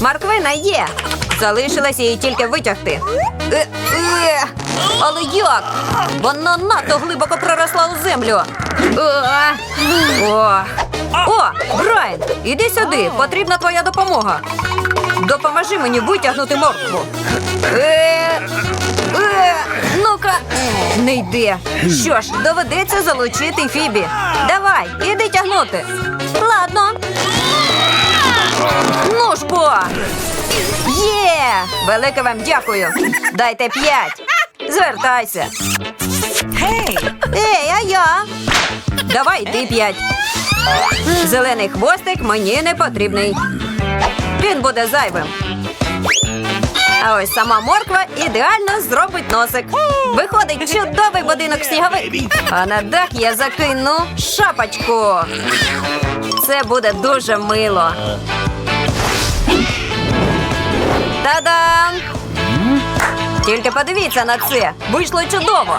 Морквина є. Залишилось її тільки витягти. Е, е, але як? Вона надто глибоко проросла у землю. Е, О, О, Брайан, іди сюди. Потрібна твоя допомога. Допоможи мені витягнути моркву. Е, е, ну-ка, не йде. Що ж, доведеться залучити Фібі. Давай, іди тягнути. Ладно. Є! Велике вам дякую. Дайте п'ять. Звертайся. Ей, а я? Давай ти п'ять. Зелений хвостик мені не потрібний. Він буде зайвим. А ось сама морква ідеально зробить носик. Виходить чудовий будинок сніговик. А на дах я закину шапочку. Це буде дуже мило. Тільки подивіться на це. Вийшло чудово.